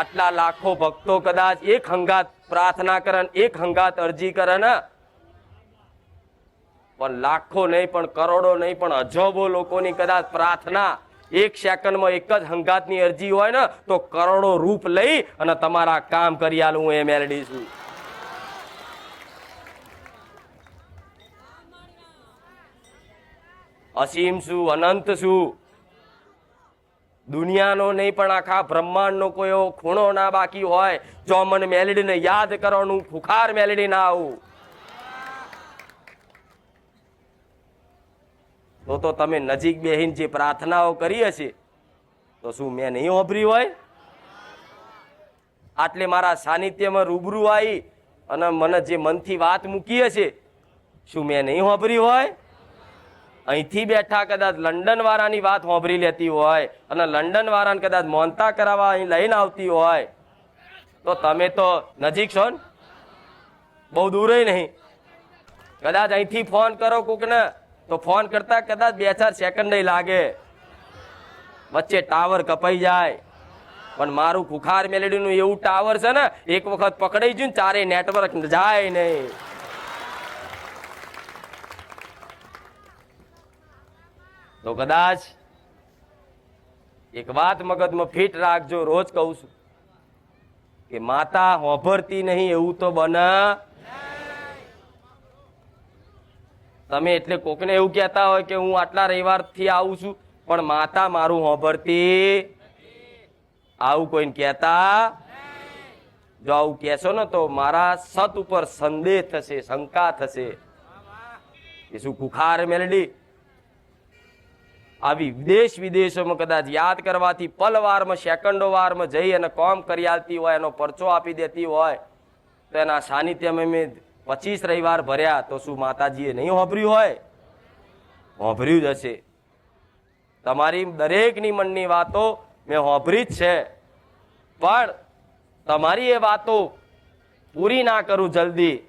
આટલા લાખો ભક્તો કદાચ એક હંગાત પ્રાર્થના કરે ને એક હંગાત અરજી કરે ને પણ લાખો નહીં, પણ કરોડો નહીં, પણ અજબો લોકોની કદાચ પ્રાર્થના એક સેકન્ડમાં એક જ હંગાતની અરજી હોય ને, તો કરોડો રૂપ લઈ અને તમારા કામ કરી આલું હું એમ એલડી છું. અસીમ છું, અનંત છું. દુનિયાનો નહીં, પણ આખા બ્રહ્માંડનો કોઈ એવો ખૂણો ના બાકી હોય, જો મને મેલેડીને યાદ કરવાનું, ખુખાર મેલેડી ના આવું. તો તો તમે નજીક બેહીને જે પ્રાર્થનાઓ કરી હશે તો શું મેં નહીં ઓભરી હોય? આટલે મારા સાનિધ્યમાં રૂબરૂ આવી અને મને જે મનથી વાત મૂકી હશે શું મેં નહીં હોભરી હોય? અહીંથી બેઠા કદાચ લંડન વાળાની વાત હોંભરી લેતી હોય અને લંડન વાળાને કદાચ મોનતા કરાવવા અહીં લઈને આવતી હોય, તો તમે તો નજીક છો ને? બહુ દૂરે નહીં. કદાચ અહીંથી ફોન કરો કોકને, તો ફોન કરતા કદાચ બે ચાર સેકન્ડ નહીં લાગે. વચ્ચે ટાવર કપાઈ જાય. પણ મારું ખુખાર મેલેડીનું એવું ટાવર છે ને, એક વખત પકડાઈ ગયું ને ચારે નેટવર્ક જાય નહીં. તો કદાચ એક વાત મગજમાં ફિટ રાખજો, રોજ કહું છું કે માતા હોભરતી નહીં, એવું તો બને. તમે એટલે કોકને એવું કહેતા હોય કે હું આટલા રવિવારથી આવું છું, પણ માતા મારું હોભરતી આવું કોઈને કહેતા? જો આવું કહેશો ને તો મારા સત ઉપર સંદેહ થશે, શંકા થશે. એ શું કુખાર મેલડી આવી વિદેશ વિદેશોમાં કદાચ યાદ કરવાથી પલવારમાં સેકન્ડો વારમાં જઈ અને કોમ કરી આલતી હોય, એનો પરચો આપી દેતી હોય, તો એના સાનિધ્યમાં મેં પચીસ રવિવાર ભર્યા, તો શું માતાજીએ નહીં હોભર્યું હોય? હોભર્યું જ હશે. તમારી દરેકની મનની વાતો મેં હોભરી જ છે. પણ તમારી એ વાતો પૂરી ના કરું જલ્દી.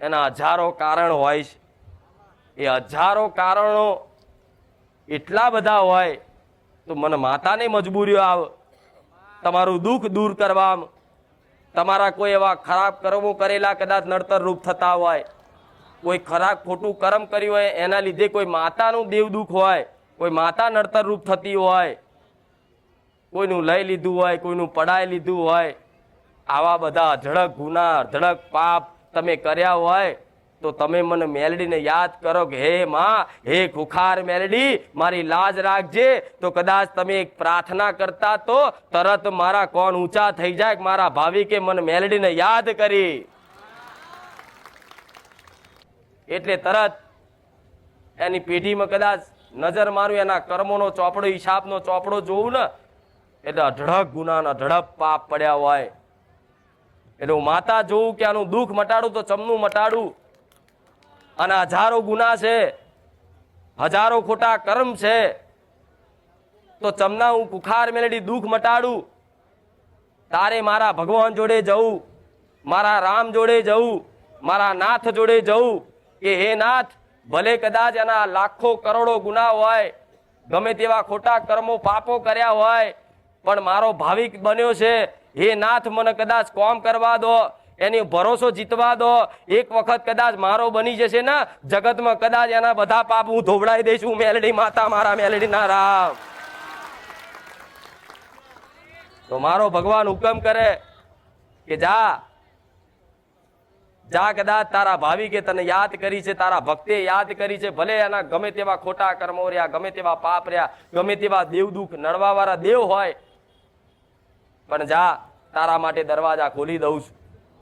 એના હજારો કારણ હોય છે. એ હજારો કારણો એટલા બધા હોય, તો મને માતાને મજબૂરીઓ આવ. તમારું દુઃખ દૂર કરવામાં, તમારા કોઈ એવા ખરાબ કર્મો કરેલા કદાચ નડતર રૂપ થતા હોય, કોઈ ખરાબ ખોટું કર્મ કર્યું હોય, એના લીધે કોઈ માતાનું દેવ દુઃખ હોય, કોઈ માતા નડતર રૂપ થતી હોય, કોઈનું લઈ લીધું હોય, કોઈનું પડાઈ લીધું હોય, આવા બધા અઢળક ગુના, અઢળક પાપ તમે કર્યા હોય તો તમે મને મેલડીને યાદ કરો કે, હે માં, હે ખુખાર મેલડી, મારી લાજ રાખજે. તો કદાચ તમે એક પ્રાર્થના કરતા તો તરત મારા કોણ ઊંચા થઈ જાય મારા ભાવિકે મને મેલડીને યાદ કરી. એટલે તરત એની પેઢીમાં કદાચ નજર મારું એના કર્મોનો ચોપડો, હિસાબનો ચોપડો જોઉં ને, એટલે અઢળક ગુનાના અઢળક પાપ પડ્યા હોય. એટલે હું માતા જોઉં કે આનું દુઃખ મટાડું તો ચમનું મટાડું. અને હજારો ગુના છે, હજારો ખોટા કર્મ છે, તો ચમના હું કુખાર મેળડી દુઃખ મટાડું. તારે મારા ભગવાન જોડે જવું, મારા રામ જોડે જવું, મારા નાથ જોડે જવું, કે હે નાથ, ભલે કદાચ એના લાખો કરોડો ગુના હોય, ગમે તેવા ખોટા કર્મો પાપો કર્યા હોય, પણ મારો ભાવિક બન્યો છે, હે નાથ, મને કદાચ કોમ કરવા દો. એની ભરોસો જીતવા દો. એક વખત કદાચ મારો બની જશે ને, જગતમાં કદાચ એના બધા પાપ હું ધોવડાવી દઈશું મેલડી માતા, મારા મેલડી ના રામ. તો મારો ભગવાન હુકમ કરે કે જા. જા કદાચ તારા ભાવિકે તને યાદ કરી છે, તારા ભક્તે યાદ કરી છે, ભલે એના ગમે તેવા ખોટા કર્મો રહ્યા, ગમે તેવા પાપ રહ્યા, ગમે તેવા દેવ દુઃખ નડવા વાળા દેવ હોય, પણ જા, તારા માટે દરવાજા ખોલી દઉં છું.